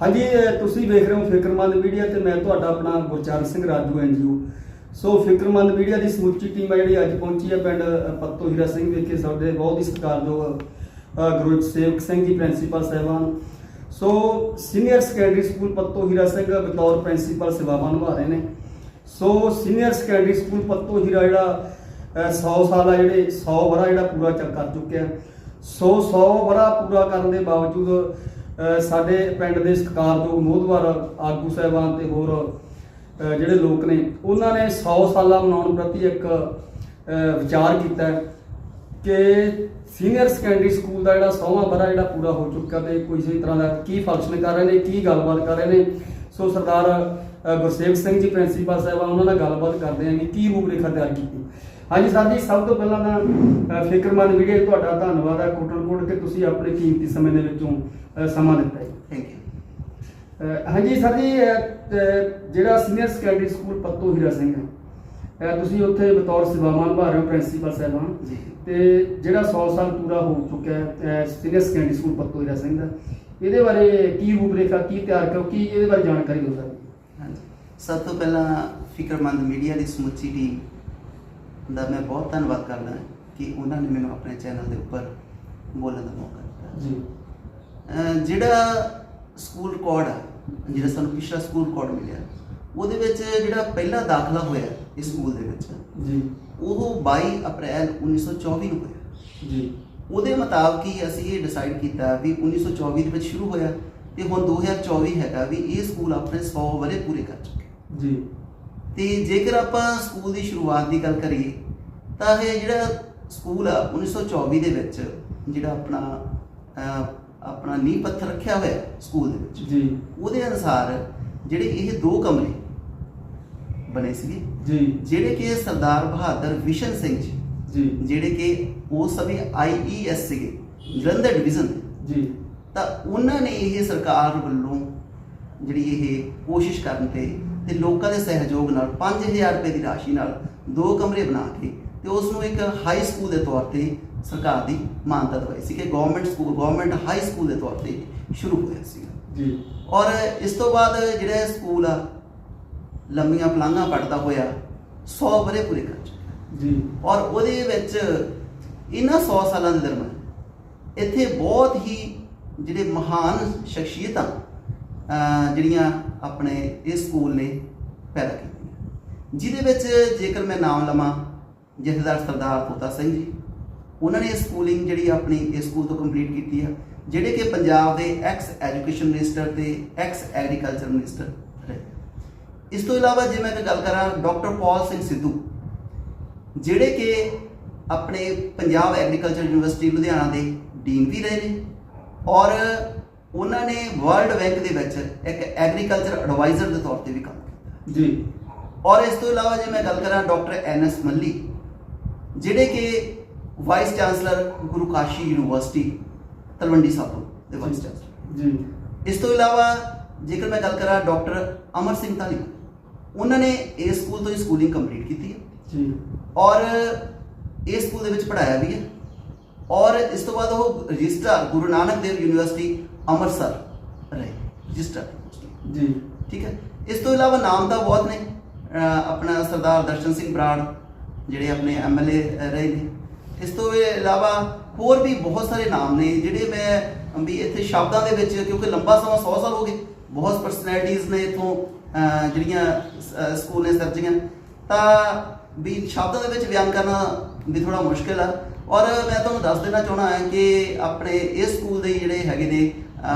ਹਾਂਜੀ ਤੁਸੀਂ ਵੇਖ ਰਹੇ ਹੋ ਫਿਕਰਮੰਦ ਮੀਡੀਆ ਤੇ ਮੈਂ ਤੁਹਾਡਾ ਆਪਣਾ Gurcharan Singh Raju NGO. So Fikarmand media ਦੀ ਸਮੁੱਚੀ ਟੀਮ ਹੈ ਜਿਹੜੀ ਅੱਜ ਪਹੁੰਚੀ ਹੈ ਪਿੰਡ ਪੱਤੋ ਹੀਰਾ ਸਿੰਘ ਵਿਖੇ, ਸਾਡੇ ਬਹੁਤ ਹੀ ਸਤਿਕਾਰਯੋਗ ਗੁਰੂ ਸੇਵਕ ਸਿੰਘ ਜੀ, ਪ੍ਰਿੰਸੀਪਲ ਸਾਹਿਬਾਨ। So senior secondary school Patto Hira Singh ਬਤੌਰ ਪ੍ਰਿੰਸੀਪਲ ਸੇਵਾਵਾਂ ਨਿਭਾ ਰਹੇ ਨੇ। So senior secondary school Patto Hira ਜਿਹੜਾ 100 ਸਾਲ ਆ ਜਿਹੜੇ 100 ਵਰਾ ਜਿਹੜਾ ਪੂਰਾ ਚੱਕ ਕਰ ਚੁੱਕਿਆ। ਸੋ 100 ਵਰਾ ਪੂਰਾ ਕਰਨ ਦੇ ਬਾਵਜੂਦ ਸਾਡੇ ਪਿੰਡ ਦੇ ਸਤਿਕਾਰਯੋਗ ਮੋਹਦਵਾਰ ਆਗੂ ਸਾਹਿਬਾਨ ਤੇ ਹੋਰ ਜਿਹੜੇ ਲੋਕ ਨੇ, ਉਹਨਾਂ ਨੇ 100 ਸਾਲਾਂ ਮਨਾਉਣ ਪ੍ਰਤੀ ਇੱਕ ਵਿਚਾਰ ਕੀਤਾ ਕਿ ਸੀਨੀਅਰ ਸੈਕੰਡਰੀ ਸਕੂਲ ਦਾ ਜਿਹੜਾ 100ਵਾਂ ਵਰਾ ਜਿਹੜਾ ਪੂਰਾ ਹੋ ਚੁੱਕਾ ਤੇ ਕੋਈ ਇਸੇ ਤਰ੍ਹਾਂ ਦਾ ਕੀ ਫੰਕਸ਼ਨ ਕਰ ਰਹੇ ਨੇ, ਕੀ ਗੱਲਬਾਤ ਕਰ ਰਹੇ ਨੇ, ਸੋ ਸਰਦਾਰ ਗੁਰਸੇਵ ਸਿੰਘ ਜੀ, ਪ੍ਰਿੰਸੀਪਲ ਸਾਹਿਬਾਨ, ਉਹਨਾਂ ਨਾਲ ਗੱਲਬਾਤ ਕਰਦੇ ਆਂ ਕਿ ਕੀ ਰੂਪਰੇਖਾ ਤਿਆਰ ਕੀਤੀ। ਹਾਂਜੀ ਸਰ ਜੀ, ਸਭ ਤੋਂ ਪਹਿਲਾਂ ਤਾਂ ਫਿਕਰਮੰਦ ਮੀਡੀਆ ਜੀ ਤੁਹਾਡਾ ਧੰਨਵਾਦ ਹੈ, ਕੋਟਨ ਕਿ ਤੁਸੀਂ ਆਪਣੇ ਕੀਮਤੀ ਸਮੇਂ ਦੇ ਵਿੱਚੋਂ ਅ, ਸਮਾਂ ਦਿੱਤਾ ਜੀ। ਥੈਂਕ ਯੂ ਅਹ ਹਾਂਜੀ ਸਰ ਜੀ ਜਿਹੜਾ senior secondary school Patto Hira Singh ਹੈ। ਅਹ, ਤੁਸੀਂ ਉੱਥੇ ਬਤੌਰ ਸੇਵਾਵਾਂ ਨਿਭਾ ਰਹੇ ਹੋ ਪ੍ਰਿੰਸੀਪਲ ਸਾਹਿਬਾਨ। ਜੀ। ਤੇ ਜਿਹੜਾ 100 ਸਾਲ ਪੂਰਾ ਹੋ ਚੁੱਕਿਆ ਹੈ senior secondary school Patto Hira Singh ਦਾ ਇਹਦੇ ਬਾਰੇ ਕੀ ਰੂਪਰੇਖਾ ਕੀ ਤਿਆਰ ਕਰੋ ਕੀ ਇਹਦੇ ਬਾਰੇ ਜਾਣਕਾਰੀ ਦਿਓ ਸਰ? ਹਾਂਜੀ। ਸਭ ਤੋਂ ਪਹਿਲਾਂ ਫਿਕਰਮੰਦ ਮੀਡੀਆ ਦੀ ਸਮੁੱਚੀ ਟੀਮ ਦਾ ਮੈਂ ਬਹੁਤ ਧੰਨਵਾਦ ਕਰਦਾ ਕਿ ਉਹਨਾਂ ਨੇ ਮੈਨੂੰ ਆਪਣੇ ਚੈਨਲ ਦੇ ਉੱਪਰ ਬੋਲਣ ਦਾ ਮੌਕਾ ਦਿੱਤਾ। ਜੀ। ਜਿਹੜਾ ਸਕੂਲ ਰਿਕਾਰਡ ਆ ਜਿਹੜਾ ਸਾਨੂੰ ਪਿਛਲਾ ਸਕੂਲ ਰਿਕਾਰਡ ਮਿਲਿਆ ਉਹਦੇ ਵਿੱਚ ਜਿਹੜਾ ਪਹਿਲਾ ਦਾਖਲਾ ਹੋਇਆ ਇਸ ਸਕੂਲ ਦੇ ਵਿੱਚ ਜੀ। ਉਹ 22 ਅਪ੍ਰੈਲ 1924 ਨੂੰ ਹੋਇਆ। ਜੀ। ਉਹਦੇ ਮੁਤਾਬਕ ਹੀ ਅਸੀਂ ਇਹ ਡਿਸਾਈਡ ਕੀਤਾ ਵੀ 1924 ਦੇ ਵਿੱਚ ਸ਼ੁਰੂ ਹੋਇਆ ਤੇ ਹੁਣ 2024 ਹੈਗਾ ਵੀ ਇਹ ਸਕੂਲ ਆਪਣੇ 100 ਵਰੇ ਪੂਰੇ ਕਰ ਚੁੱਕਿਆ ਜੀ। ਤੇ ਜੇਕਰ ਆਪਾਂ ਸਕੂਲ ਦੀ ਸ਼ੁਰੂਆਤ ਦੀ ਗੱਲ ਕਰੀਏ ਤਾਂ ਇਹ ਜਿਹੜਾ ਸਕੂਲ ਆ 1924 ਦੇ ਵਿੱਚ ਜਿਹੜਾ ਆਪਣਾ ਆਪਣਾ ਨੀਂਹ ਪੱਥਰ ਰੱਖਿਆ ਹੋਇਆ ਸਕੂਲ ਦੇ ਵਿੱਚ। ਜੀ। ਉਹਦੇ ਅਨੁਸਾਰ ਜਿਹੜੇ ਇਹ ਦੋ ਕਮਰੇ ਬਣੇ ਸੀਗੇ ਜੀ। ਜਿਹੜੇ ਕਿ ਸਰਦਾਰ ਬਹਾਦਰ ਵਿਸ਼ਨ ਸਿੰਘ ਜੀ ਜੀ। ਜਿਹੜੇ ਕਿ ਉਸ ਸਮੇਂ ਆਈਈਐਸ ਸੀਗੇ ਜਲੰਧਰ ਡਿਵੀਜ਼ਨ ਜੀ। ਤਾਂ ਉਹਨਾਂ ਨੇ ਇਹ ਸਰਕਾਰ ਵੱਲੋਂ ਜਿਹੜੀ ਇਹ ਕੋਸ਼ਿਸ਼ ਕਰਨ ਤੇ ਤੇ ਲੋਕਾਂ ਦੇ ਸਹਿਯੋਗ ਨਾਲ 5000 ਰੁਪਏ ਦੀ ਰਾਸ਼ੀ ਨਾਲ ਦੋ ਕਮਰੇ ਬਣਾ ਕੇ ਤੇ ਉਸ ਨੂੰ ਇੱਕ ਹਾਈ ਸਕੂਲ ਦੇ ਤੌਰ ਤੇ ਸਰਕਾਰ ਦੀ ਮਾਨਤਾ ਦਵਾਈ ਸੀ ਕਿ government school government high school ਦੇ ਤੌਰ ਤੇ ਸ਼ੁਰੂ ਹੋਇਆ ਸੀ ਜੀ। ਔਰ ਇਸ ਤੋਂ ਬਾਅਦ ਜਿਹੜਾ ਸਕੂਲ ਆ ਲੰਮੀਆਂ ਪਲਾਂਘਾਂ ਪੜਦਾ ਹੋਇਆ 100 ਬਰੇ ਪੂਰੇ ਕਰ ਚੁੱਕਾ। ਜੀ। ਔਰ ਉਹਦੇ ਵਿੱਚ ਇਹਨਾਂ 100 ਸਾਲਾਂ ਦੇ ਦਰਮਿਆਨ ਇੱਥੇ ਬਹੁਤ ਹੀ ਜਿਹੜੇ ਮਹਾਨ ਸ਼ਖਸੀਅਤਾਂ ਜਿਹੜੀਆਂ ਆਪਣੇ ਇਸ ਸਕੂਲ ਨੇ ਪੈਦਾ ਕੀਤੀਆਂ। ਜਿਹਦੇ ਵਿੱਚ ਜੇਕਰ ਮੈਂ ਨਾਮ ਲਵਾਂ ਜਥੇਦਾਰ ਸਰਦਾਰ ਤੋਤਾ ਸਿੰਘ ਜੀ ਉਹਨਾਂ ਨੇ ਸਕੂਲਿੰਗ ਜਿਹੜੀ ਆਪਣੀ ਇਸ ਸਕੂਲ ਤੋਂ ਕੰਪਲੀਟ ਕੀਤੀ ਆ ਜਿਹੜੇ ਕਿ ਪੰਜਾਬ ਦੇ ਐਕਸ ਐਜੂਕੇਸ਼ਨ ਮਿਨਿਸਟਰ ਤੇ ਐਕਸ ਐਗਰੀਕਲਚਰ ਮਿਨਿਸਟਰ ਰਹੇ। ਇਸ ਤੋਂ ਇਲਾਵਾ ਜੇ ਮੈਂ ਗੱਲ ਕਰਾਂ ਡਾਕਟਰ ਪਾਲ ਸਿੰਘ ਸਿੱਧੂ ਜਿਹੜੇ ਕਿ ਆਪਣੇ ਪੰਜਾਬ ਐਗਰੀਕਲਚਰ ਯੂਨੀਵਰਸਿਟੀ ਲੁਧਿਆਣਾ ਦੇ ਡੀਨ ਵੀ ਰਹੇ ਨੇ ਔਰ ਉਹਨਾਂ ਨੇ ਵਰਲਡ ਬੈਂਕ ਦੇ ਵਿੱਚ ਇੱਕ ਐਗਰੀਕਲਚਰ ਐਡਵਾਈਜ਼ਰ ਦੇ ਤੌਰ ਤੇ ਵੀ ਕੰਮ ਕੀਤਾ। ਜੀ। ਔਰ ਇਸ ਤੋਂ ਇਲਾਵਾ ਜੇ ਮੈਂ ਗੱਲ ਕਰਾਂ ਡਾਕਟਰ ਐਨ ਐਸ ਮੱਲੀ ਜਿਹੜੇ ਕਿ vice chancellor Guru Kashi university Talwandi Sabo ਦੇ ਵਾਈਸ ਚਾਂਸਲਰ ਜੀ ਇਸ ਤੋਂ ਇਲਾਵਾ ਜੇਕਰ ਮੈਂ ਗੱਲ ਕਰਾਂ ਡਾਕਟਰ ਅਮਰ ਸਿੰਘ ਧਾਲੀਵਾਲ ਉਹਨਾਂ ਨੇ ਇਸ ਸਕੂਲ ਤੋਂ ਹੀ ਸਕੂਲਿੰਗ ਕੰਪਲੀਟ ਕੀਤੀ ਹੈ ਜੀ ਔਰ ਇਸ ਸਕੂਲ ਦੇ ਵਿੱਚ ਪੜਾਇਆ ਵੀ ਹੈ ਔਰ ਇਸ ਤੋਂ ਬਾਅਦ ਉਹ ਰਜਿਸਟਰ ਗੁਰੂ ਨਾਨਕ ਦੇਵ ਯੂਨੀਵਰਸਿਟੀ ਅੰਮ੍ਰਿਤਸਰ ਰਹੇ ਰਜਿਸਟਰ ਜੀ ਠੀਕ ਹੈ ਇਸ ਤੋਂ ਇਲਾਵਾ ਨਾਮ ਤਾਂ ਬਹੁਤ ਨੇ ਆਪਣਾ ਸਰਦਾਰ ਦਰਸ਼ਨ ਸਿੰਘ ਬਰਾੜ ਜਿਹੜੇ ਆਪਣੇ ਐਮਐਲਏ ਰਹੇ ਨੇ ਇਸ ਤੋਂ ਇਲਾਵਾ ਹੋਰ ਵੀ ਬਹੁਤ ਸਾਰੇ ਨਾਮ ਨੇ ਜਿਹੜੇ ਮੈਂ ਵੀ ਇੱਥੇ ਸ਼ਬਦਾਂ ਦੇ ਵਿੱਚ, ਕਿਉਂਕਿ ਲੰਬਾ ਸਮਾਂ 100 ਸਾਲ ਹੋ ਗਏ, ਬਹੁਤ ਪਰਸਨੈਲਿਟੀਆਂ ਨੇ ਇਥੋਂ ਜਿਹੜੀਆਂ ਸਕੂਲ ਨੇ ਸਰਜੀਆਂ। ਤਾਂ ਵੀ ਸ਼ਬਦਾਂ ਦੇ ਵਿੱਚ ਬਿਆਨ ਕਰਨਾ ਵੀ ਥੋੜਾ ਮੁਸ਼ਕਿਲ ਆ। ਔਰ ਮੈਂ ਤੁਹਾਨੂੰ ਦੱਸ ਦੇਣਾ ਚਾਹਣਾ ਹੈ ਕਿ ਆਪਣੇ ਇਸ ਸਕੂਲ ਦੇ ਜਿਹੜੇ ਹੈਗੇ ਨੇ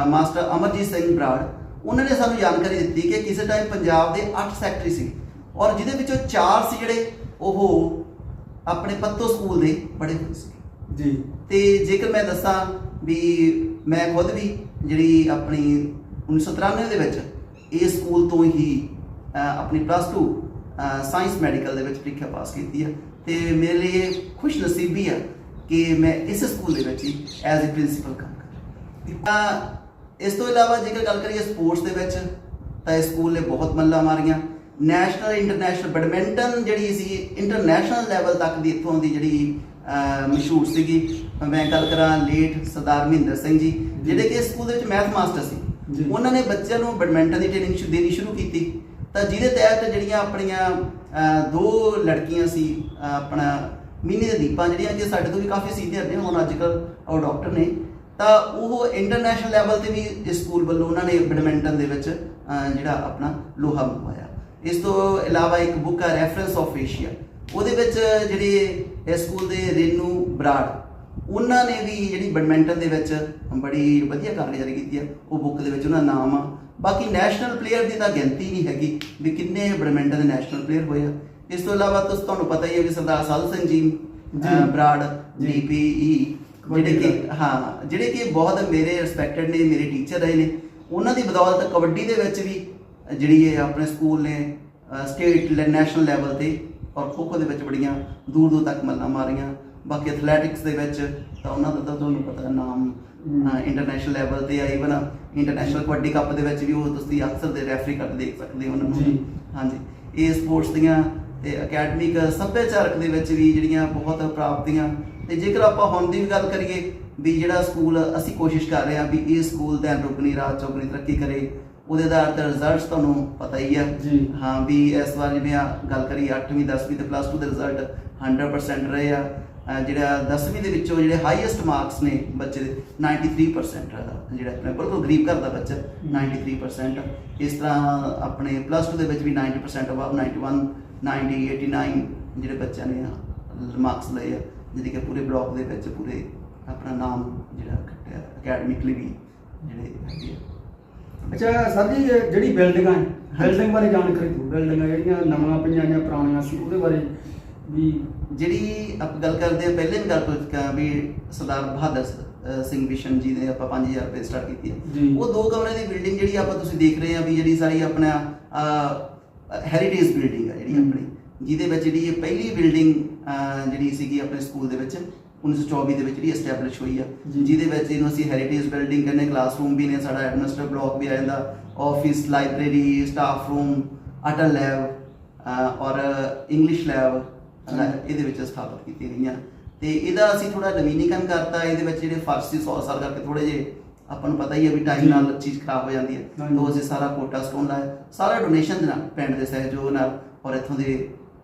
ਮਾਸਟਰ ਅਮਰਜੀਤ ਸਿੰਘ ਬਰਾੜ, ਉਹਨਾਂ ਨੇ ਸਾਨੂੰ ਜਾਣਕਾਰੀ ਦਿੱਤੀ ਕਿ ਕਿਸੇ ਟਾਈਮ ਪੰਜਾਬ ਦੇ 8 ਸੈਕਟਰੀ ਸੀ। ਔਰ ਜਿਹਦੇ ਵਿੱਚੋਂ 4 ਸੀ ਜਿਹੜੇ, ਉਹ ਆਪਣੇ ਪੱਤੋ ਸਕੂਲ ਦੇ ਪੜ੍ਹੇ ਹੋਏ ਸੀ। ਜੀ। ਤੇ ਜੇਕਰ ਮੈਂ ਦੱਸਾਂ ਵੀ ਮੈਂ ਖੁਦ ਵੀ ਜਿਹੜੀ ਆਪਣੀ 1993 ਦੇ ਵਿੱਚ ਇਸ ਸਕੂਲ ਤੋਂ ਹੀ ਆਪਣੀ ਪਲੱਸ 2 ਸਾਇੰਸ ਮੈਡੀਕਲ ਦੇ ਵਿੱਚ ਪ੍ਰੀਖਿਆ ਪਾਸ ਕੀਤੀ ਹੈ ਤੇ ਮੇਰੇ ਲਈ ਖੁਸ਼ ਨਸੀਬੀ ਹੈ ਕਿ ਮੈਂ ਇਸ ਸਕੂਲ ਦੇ ਵਿੱਚ ਹੀ ਐਜ਼ ਅ ਪ੍ਰਿੰਸੀਪਲ ਕੰਮ ਕਰ ਇਸ ਤੋਂ ਇਲਾਵਾ ਜੇਕਰ ਗੱਲ ਕਰੀਏ ਸਪੋਰਟਸ ਦੇ ਵਿੱਚ ਤਾਂ ਇਸ ਸਕੂਲ ਨੇ ਬਹੁਤ ਮੱਲਾਂ ਮਾਰੀਆਂ। ਨੈਸ਼ਨਲ ਇੰਟਰਨੈਸ਼ਨਲ ਬੈਡਮਿੰਟਨ ਜਿਹੜੀ ਸੀ ਇੰਟਰਨੈਸ਼ਨਲ ਲੈਵਲ ਤੱਕ ਦੀ ਇੱਥੋਂ ਦੀ ਜਿਹੜੀ ਮਸ਼ਹੂਰ ਸੀਗੀ। ਮੈਂ ਗੱਲ ਕਰਾਂ ਲੇਟ ਸਰਦਾਰ ਮਹਿੰਦਰ ਸਿੰਘ ਜੀ ਜਿਹੜੇ ਕਿ ਸਕੂਲ ਦੇ ਵਿੱਚ ਮੈਥ ਮਾਸਟਰ ਸੀ। ਉਹਨਾਂ ਨੇ ਬੱਚਿਆਂ ਨੂੰ ਬੈਡਮਿੰਟਨ ਦੀ ਟ੍ਰੇਨਿੰਗ ਦੇਣੀ ਸ਼ੁਰੂ ਕੀਤੀ। ਤਾਂ ਜਿਹਦੇ ਤਹਿਤ ਜਿਹੜੀਆਂ ਆਪਣੀਆਂ ਦੋ ਲੜਕੀਆਂ ਸੀ ਆਪਣਾ ਮਿੰਨੀ ਦੇ ਦੀਪਾਂ ਜਿਹੜੀਆਂ ਕਿ ਸਾਡੇ ਤੋਂ ਵੀ ਕਾਫੀ ਸੀਨੀਅਰ ਨੇ ਹੁਣ ਅੱਜਕੱਲ ਉਹ ਡਾਕਟਰ ਨੇ। ਤਾਂ ਉਹ ਇੰਟਰਨੈਸ਼ਨਲ ਲੈਵਲ ਤੇ ਵੀ ਇਸ ਸਕੂਲ ਵੱਲੋਂ ਉਹਨਾਂ ਨੇ ਬੈਡਮਿੰਟਨ ਦੇ ਵਿੱਚ ਜਿਹੜਾ ਆਪਣਾ ਲੋਹਾ ਮੰਗਵਾਇਆ। ਇਸ ਤੋਂ ਇਲਾਵਾ ਇੱਕ ਬੁੱਕ ਹੈ ਰੈਫਰੈਂਸ ਆਫ ਏਸ਼ੀਆ ਉਹਦੇ ਵਿੱਚ ਜਿਹੜੇ ਇਸ ਸਕੂਲ ਦੇ ਰੇਨੂ ਬਰਾੜ ਉਹਨਾਂ ਨੇ ਵੀ ਜਿਹੜੀ ਬੈਡਮਿੰਟਨ ਦੇ ਵਿੱਚ ਬੜੀ ਵਧੀਆ ਕਾਰਗੁਜ਼ਾਰੀ ਕੀਤੀ ਹੈ ਉਹ ਬੁੱਕ ਦੇ ਵਿੱਚ ਉਹਨਾਂ ਦਾ ਨਾਮ ਆ। ਬਾਕੀ ਨੈਸ਼ਨਲ ਪਲੇਅਰ ਦੀ ਤਾਂ ਗਿਣਤੀ ਨਹੀਂ ਹੈਗੀ ਵੀ ਕਿੰਨੇ ਬੈਡਮਿੰਟਨ ਦੇ ਨੈਸ਼ਨਲ ਪਲੇਅਰ ਹੋਏ ਆ। ਇਸ ਤੋਂ ਇਲਾਵਾ ਤੁਸੀਂ ਤੁਹਾਨੂੰ ਪਤਾ ਹੀ ਹੈ ਵੀ ਸਰਦਾਰ ਸਾਧ ਸਿੰਘ ਜੀ ਬਰਾੜ। ਡੀਪੀਈ ਜਿਹੜੇ ਕਿ ਹਾਂ ਜਿਹੜੇ ਕਿ ਬਹੁਤ ਮੇਰੇ ਰਿਸਪੈਕਟਡ ਨੇ ਮੇਰੇ ਟੀਚਰ ਰਹੇ ਨੇ ਉਹਨਾਂ ਦੀ ਬਦੌਲਤ ਕਬੱਡੀ ਦੇ ਵਿੱਚ ਵੀ ਜਿਹੜੀ ਇਹ ਆਪਣੇ ਸਕੂਲ ਨੇ ਸਟੇਟ ਨੈਸ਼ਨਲ ਲੈਵਲ ਤੇ ਔਰ ਖੋ ਖੋ ਦੇ ਵਿੱਚ ਬੜੀਆਂ ਦੂਰ ਦੂਰ ਤੱਕ ਮੱਲਾਂ ਮਾਰੀਆਂ ਬਾਕੀ ਐਥਲੈਟਿਕਸ ਦੇ ਵਿੱਚ ਤਾਂ ਉਹਨਾਂ ਦਾ ਤਾਂ ਤੁਹਾਨੂੰ ਪਤਾ ਨਾਮ। ਇੰਟਰਨੈਸ਼ਨਲ ਲੈਵਲ ਤੇ ਆ ਇਵਨ ਇੰਟਰਨੈਸ਼ਨਲ ਕਬੱਡੀ ਕੱਪ ਦੇ ਵਿੱਚ ਵੀ ਉਹ ਤੁਸੀਂ ਅਕਸਰ ਦੇ ਰੈਫਰੀ ਕੱਟ ਦੇਖ ਸਕਦੇ ਹੋ ਉਹਨਾਂ ਨੂੰ। ਹਾਂਜੀ ਇਹ ਸਪੋਰਟਸ ਦੀਆਂ ਤੇ ਅਕੈਡਮਿਕ ਸੱਭਿਆਚਾਰਕ ਦੇ ਵਿੱਚ ਵੀ ਜਿਹੜੀਆਂ ਬਹੁਤ ਪ੍ਰਾਪਤੀਆਂ ਤੇ ਜੇਕਰ ਆਪਾਂ ਹੁਣ ਦੀ ਵੀ ਗੱਲ ਕਰੀਏ ਵੀ ਜਿਹੜਾ ਸਕੂਲ ਅਸੀਂ ਕੋਸ਼ਿਸ਼ ਕਰ ਰਹੇ ਹਾਂ ਵੀ ਇਹ ਸਕੂਲ ਦਾ ਰੁਕਣੀ ਰਾਤ ਚੌਗਣੀ ਤਰੱਕੀ ਕਰੇ ਉਹਦੇ ਆਧਾਰ ਤੇ ਰਿਜ਼ਲਟਸ ਤੁਹਾਨੂੰ ਪਤਾ ਹੀ ਆ। ਜੀ। ਹਾਂ ਵੀ ਇਸ ਵਾਰ ਜਿਵੇਂ ਆ ਗੱਲ ਕਰੀ 8ਵੀਂ 10ਵੀਂ ਤੇ ਪਲੱਸ 2 ਦੇ ਰਿਜ਼ਲਟ 100% ਰਹੇ ਆ। ਜਿਹੜਾ 10ਵੀਂ ਦੇ ਵਿੱਚੋਂ ਜਿਹੜੇ ਹਾਈਐਸਟ ਮਾਰਕਸ ਨੇ ਬੱਚੇ ਦੇ 93% ਆ ਜਿਹੜਾ ਆਪਣੇ ਬਿਲਕੁਲ ਗਰੀਬ ਘਰ ਦਾ ਬੱਚਾ 93% ਇਸ ਤਰ੍ਹਾਂ ਆਪਣੇ ਪਲੱਸ 2 ਦੇ ਵਿੱਚ ਵੀ 90% ਅਬਵ 91 90 89 ਜਿਹੜੇ ਬੱਚਿਆਂ ਨੇ ਮਾਰਕਸ ਲਏ ਆ। ਜਿਹਦੇ ਕਿ ਪੂਰੇ ਬਲਾਕ ਦੇ ਵਿੱਚ ਪੂਰੇ ਆਪਣਾ ਨਾਮ ਜਿਹੜਾ ਖੱਟਿਆ ਅਕੈਡਮਿਕਲੀ ਵੀ ਜਿਹੜੇ ਹੈਗੇ ਆ। ਅੱਛਾ ਸਰ ਜੀ ਇਹ ਜਿਹੜੀ ਬਿਲਡਿੰਗਾਂ ਹੈ ਬਿਲਡਿੰਗ ਬਾਰੇ ਜਾਣਕਾਰੀ ਦਿਓ। ਬਿਲਡਿੰਗਾਂ ਜਿਹੜੀਆਂ ਨਵੀਆਂ ਪਈਆਂ ਜਾਂ ਪੁਰਾਣੀਆਂ ਸੀ ਉਹਦੇ ਬਾਰੇ ਵੀ। ਜਿਹੜੀ ਆਪਾਂ ਗੱਲ ਕਰਦੇ ਆ ਪਹਿਲੇ ਵੀ ਗੱਲ ਕਰ ਚੁੱਕਾ ਵੀ ਸਰਦਾਰ ਬਹਾਦਰ ਸਿੰਘ ਵਿਸ਼ਨ ਜੀ ਨੇ ਆਪਾਂ 5000 ਰੁਪਏ ਸਟਾਰਟ ਕੀਤੀ ਜੀ। ਹੈ ਉਹ ਦੋ ਕਮਰੇ ਦੀ ਬਿਲਡਿੰਗ ਜਿਹੜੀ ਆਪਾਂ ਤੁਸੀਂ ਦੇਖ ਰਹੇ ਆ ਵੀ ਜਿਹੜੀ ਸਾਰੀ ਆਪਣਾ ਹੈਰੀਟੇਜ ਬਿਲਡਿੰਗ ਆ ਜਿਹੜੀ ਹਮ। ਆਪਣੀ। ਜਿਹਦੇ ਵਿੱਚ ਜਿਹੜੀ ਇਹ ਪਹਿਲੀ ਬਿਲਡਿੰਗ ਜਿਹੜੀ ਸੀਗੀ ਆਪਣੇ ਸਕੂਲ ਦੇ ਵਿੱਚ 1924 ਦੇ ਵਿੱਚ ਜਿਹੜੀ ਐਸਟੈਬਲਿਸ਼ ਹੋਈ ਆ। ਜਿਹਦੇ ਵਿੱਚ ਇਹਨੂੰ ਅਸੀਂ ਹੈਰੀਟੇਜ ਬਿਲਡਿੰਗ ਕਹਿੰਦੇ ਕਲਾਸਰੂਮ ਵੀ ਨੇ ਸਾਡਾ ਐਡਮਿਨਿਸਟਰ ਬਲਾਕ ਵੀ ਆ ਜਾਂਦਾ office library staff room Atal lab ਔਰ ਇੰਗਲਿਸ਼ ਲੈਬ ਇਹਦੇ ਵਿੱਚ ਸਥਾਪਿਤ ਕੀਤੀ ਗਈਆਂ ਤੇ ਇਹਦਾ ਅਸੀਂ ਥੋੜਾ ਨਵੀਨੀਕਰਨ ਕਰਤਾ ਇਹਦੇ ਵਿੱਚ ਜਿਹੜੇ ਫਰਸ਼ ਸੀ 100 ਸਾਲ ਕਰਕੇ ਥੋੜੇ ਜੇ ਆਪਾਂ ਨੂੰ ਪਤਾ ਹੀ ਹੈ ਵੀ। ਟਾਈਮ ਨਾਲ ਚੀਜ਼ ਖਰਾਬ ਹੋ ਜਾਂਦੀ ਹੈ। ਤੋਂ ਅਸੀਂ ਸਾਰਾ ਕੋਟਾ ਸਟੋਨ ਲਾਇਆ ਸਾਰਾ ਡੋਨੇਸ਼ਨ ਦੇ ਨਾਲ ਪਿੰਡ ਦੇ ਸਹਿਯੋਗ ਨਾਲ ਔਰ ਇੱਥੋਂ ਦੇ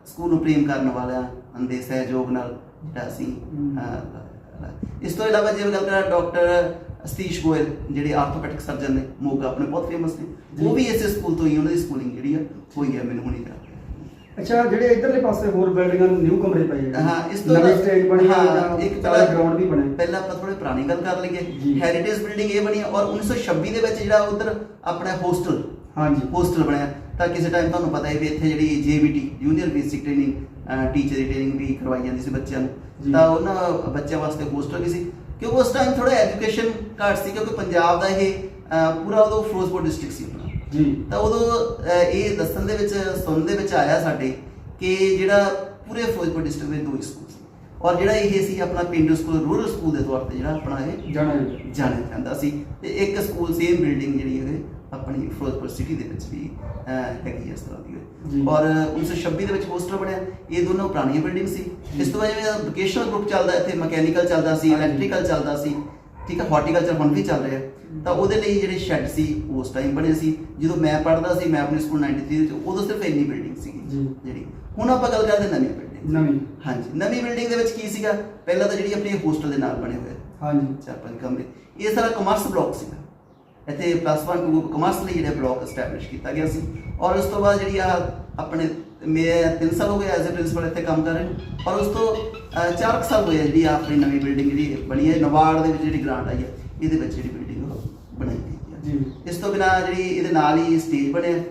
ਸਕੂਲ ਨੂੰ ਪ੍ਰੇਮ ਕਰਨ ਵਾਲਿਆਂ ਦੇ ਸਹਿਯੋਗ ਨਾਲ ਜਿਹੜਾ ਅਸੀਂ। ਇਸ ਤੋਂ ਇਲਾਵਾ ਜੇ ਗੱਲ ਕਰਾਂ ਡਾਕਟਰ ਸਤੀਸ਼ ਗੋਇਲ ਜਿਹੜੇ ਆਰਥੋਪੈਡਿਕ ਸਰਜਨ ਨੇ ਮੋਗਾ ਆਪਣੇ ਬਹੁਤ ਫੇਮਸ। ਨੇ ਉਹ ਵੀ ਇਸੇ ਸਕੂਲ ਤੋਂ ਹੀ ਉਹਨਾਂ ਦੀ ਸਕੂਲਿੰਗ ਜਿਹੜੀ ਆ ਹੋਈ ਹੈ ਮੈਨੂੰ ਹੁਣੀ ਕਰਾ ਅੱਛਾ ਜਿਹੜੇ ਇਧਰਲੇ ਪਾਸੇ ਹੋਰ ਬਿਲਡਿੰਗਾਂ ਨੂੰ ਨਿਊ ਕਮਰੇ ਪਏ ਜਿਹੜੇ ਹਾਂ ਇਸ ਤੋਂ ਨਵੀਂ ਸਟੇਜ ਬਣੀ ਆ ਇੱਕ ਪਹਿਲਾਂ- ਗਰਾਊਂਡ ਵੀ ਬਣੇ ਪਹਿਲਾਂ ਆਪਾਂ ਥੋੜੇ ਪੁਰਾਣੀ ਗੱਲ ਕਰ ਲਈਏ। ਹੈਰੀਟੇਜ ਬਿਲਡਿੰਗ ਇਹ ਬਣੀ ਔਰ 1926 ਦੇ ਵਿੱਚ ਜਿਹੜਾ ਉਧਰ ਆਪਣਾ ਹੋਸਟਲ ਹਾਂਜੀ ਹੋਸਟਲ ਬਣਿਆ। ਤਾਂ ਕਿਸੇ ਟਾਈਮ ਤੁਹਾਨੂੰ ਪਤਾ ਹੈ ਵੀ ਇੱਥੇ ਜਿਹੜੀ GBT junior basic training teacher ਦੀ ਟ੍ਰੇਨਿੰਗ ਵੀ ਕਰਵਾਈ ਜਾਂਦੀ ਸੀ ਬੱਚਿਆਂ। ਨੂੰ। ਤਾਂ ਉਹਨਾਂ ਬੱਚਿਆਂ ਵਾਸਤੇ ਹੋਸਟਲ ਵੀ ਸੀ। ਕਿਉਂਕਿ ਉਸ ਟਾਈਮ ਥੋੜਾ ਐਜੂਕੇਸ਼ਨ ਘੱਟ ਸੀ ਕਿਉਂਕਿ ਪੰਜਾਬ ਦਾ ਇਹ ਪੂਰਾ ਉਦੋਂ ਫਿਰੋਜ਼ਪੁਰ ਡਿਸਟ੍ਰਿਕਟ ਸੀ ਆਪਣਾ। ਜੀ। ਤਾਂ ਉਦੋਂ ਇਹ ਦੱਸਣ ਦੇ ਵਿੱਚ ਸੁਣਨ ਦੇ ਵਿੱਚ ਆਇਆ ਸਾਡੇ ਕਿ ਜਿਹੜਾ ਪੂਰੇ ਫਿਰੋਜ਼ਪੁਰ ਡਿਸਟ੍ਰਿਕਟ ਦੋ ਹੀ ਸਕੂਲ ਔਰ ਜਿਹੜਾ ਇਹ ਸੀ ਆਪਣਾ ਪਿੰਡੂ ਸਕੂਲ ਰੂਰਲ ਸਕੂਲ ਦੇ ਤੌਰ ਤੇ ਜਿਹੜਾ ਆਪਣਾ ਇਹ ਜਾਣਾ ਜੀ ਜਾਣਿਆ ਜਾਂਦਾ ਸੀ। ਤੇ ਇੱਕ ਸਕੂਲ ਸੇਮ ਬਿਲਡਿੰਗ ਜਿਹੜੀ ਹੈ ਆਪਣੀ ਫਿਰੋਜ਼ਪੁਰ ਸਿਟੀ ਦੇ ਵਿੱਚ ਵੀ ਹੈਗੀ ਇਸ ਤਰ੍ਹਾਂ ਦੀ। ਔਰ 1926 ਦੇ ਵਿੱਚ ਹੋਸਟਲ ਬਣਿਆ। ਇਹ ਦੋਨੋਂ ਪੁਰਾਣੀਆਂ ਬਿਲਡਿੰਗ ਸੀ। ਇਸ ਤੋਂ ਬਾਅਦ ਜਿਹੜਾ ਵੋਕੇਸ਼ਨਲ ਗਰੁੱਪ ਚੱਲਦਾ ਇੱਥੇ ਮਕੈਨੀਕਲ ਚੱਲਦਾ ਸੀ। ਇਲੈਕਟ੍ਰੀਕਲ ਚੱਲਦਾ ਸੀ ਠੀਕ ਹੈ ਹਾਰਟੀਕਲਚਰ ਹੁਣ ਵੀ ਚੱਲ ਰਿਹਾ। ਤਾਂ ਉਹਦੇ ਲਈ ਜਿਹੜੇ ਸ਼ੈੱਡ ਸੀ ਉਸ ਟਾਈਮ ਬਣੇ ਸੀ। ਜਦੋਂ ਮੈਂ ਪੜ੍ਹਦਾ ਸੀ ਮੈਂ ਆਪਣੇ ਸਕੂਲ 93 ਵਿੱਚ ਉਦੋਂ ਸਿਰਫ ਇੰਨੀ ਬਿਲਡਿੰਗ ਸੀ। ਜਿਹੜੀ। ਹੁਣ ਆਪਾਂ ਗੱਲ ਕਰਦੇ ਨਵੀਂ ਬਿਲਡਿੰਗ ਨਵੀਂ। ਹਾਂਜੀ। ਨਵੀਂ ਬਿਲਡਿੰਗ ਦੇ ਵਿੱਚ ਕੀ ਸੀਗਾ? ਪਹਿਲਾਂ ਤਾਂ ਜਿਹੜੀ ਆਪਣੀ ਹੋਸਟਲ ਦੇ ਨਾਲ ਬਣੇ ਹੋਏ। ਹਾਂਜੀ। ਚਾਰ ਪੰਜ ਕਮਰੇ। ਇਹ ਸਾਰਾ ਕਮਰਸ ਬਲਾਕ ਸੀਗਾ। ਇੱਥੇ ਪਲੱਸ 1 ਟੂ ਕਮਰਸ ਲਈ ਜਿਹੜਾ ਬਲਾਕ ਐਸਟੈਬਲਿਸ਼ ਕੀਤਾ ਗਿਆ ਸੀ। ਔਰ ਉਸ ਤੋਂ ਬਾਅਦ ਜਿਹੜੀ ਆ ਆਪਣੇ ਮੈਂ 3 ਸਾਲ ਹੋ ਗਏ ਐਜ਼ ਅ ਪ੍ਰਿੰਸੀਪਲ ਇੱਥੇ ਕੰਮ ਕਰ ਰਹੇ ਔਰ ਉਸ ਤੋਂ 4 ਸਾਲ ਹੋਏ ਜਿਹੜੀ ਆਪਣੀ ਨਵੀਂ ਬਿਲਡਿੰਗ ਜਿਹੜੀ ਬਣੀ ਹੈ। ਨਵਾੜ ਦੇ ਵਿੱਚ ਜਿਹੜੀ ਗ੍ਰਾਂਟ ਆਈ ਹੈ ਇਹਦੇ ਵਿੱਚ ਜਿਹੜੀ ਬਿਲਡਿੰਗ ਬਣਾਈ ਗਈ ਹੈ। ਜੀ। ਇਸ ਤੋਂ ਬਿਨਾ ਜਿਹੜੀ ਇਹਦੇ ਨਾਲ ਹੀ ਸਟੇਜ ਬਣਿਆ।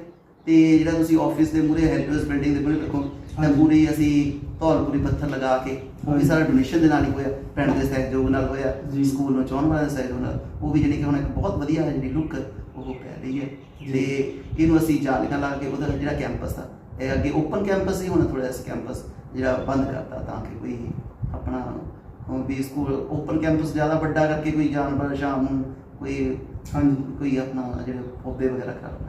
ਤੇ ਜਿਹੜਾ ਤੁਸੀਂ ਆਫਿਸ ਦੇ ਮੂਰੇ ਹੈਰੀਟੇਜ ਬਿਲਡਿੰਗ ਦੇ ਮੂਰੇ ਦੇਖੋ ਤਾਂ। ਪੂਰੀ ਅਸੀਂ ਧੌਲਪੁਰੀ ਪੱਥਰ ਲਗਾ ਕੇ ਉਹ ਵੀ। ਸਾਰਾ ਡੋਨੇਸ਼ਨ ਦੇ ਨਾਲ ਹੀ ਹੋਇਆ ਪਿੰਡ ਦੇ ਸਹਿਯੋਗ ਨਾਲ ਹੋਇਆ। ਸਕੂਲ ਨੂੰ ਚਾਹਣ ਵਾਲਿਆਂ ਦੇ ਸਹਿਯੋਗ ਨਾਲ ਉਹ ਵੀ ਜਿਹੜੀ ਕਿ ਹੁਣ ਇੱਕ ਬਹੁਤ ਵਧੀਆ ਜਿਹੜੀ ਲੁੱਕ ਉਹ ਪੈ ਰਹੀ ਹੈ। ਤੇ ਇਹਨੂੰ ਅਸੀਂ ਜਾਲੀਆਂ ਲਾ ਕੇ ਉਹਦਾ ਜਿਹੜਾ ਕੈਂਪਸ ਆ ਇਹ ਅੱਗੇ ਓਪਨ ਕੈਂਪਸ ਸੀ ਹੁਣ ਥੋੜਾ ਜਿਹਾ ਕੈਂਪਸ ਜਿਹੜਾ ਬੰਦ ਕਰਤਾ ਤਾਂ ਕਿ ਕੋਈ ਆਪਣਾ ਵੀ ਸਕੂਲ ਓਪਨ ਕੈਂਪਸ ਜ਼ਿਆਦਾ ਵੱਡਾ ਕਰਕੇ ਕੋਈ ਜਾਨਵਰ ਸ਼ਾਮ ਨੂੰ ਕੋਈ ਹਾਂਜੀ ਕੋਈ ਆਪਣਾ ਜਿਹੜੇ ਪੌਦੇ ਵਗੈਰਾ ਖਰਾਬ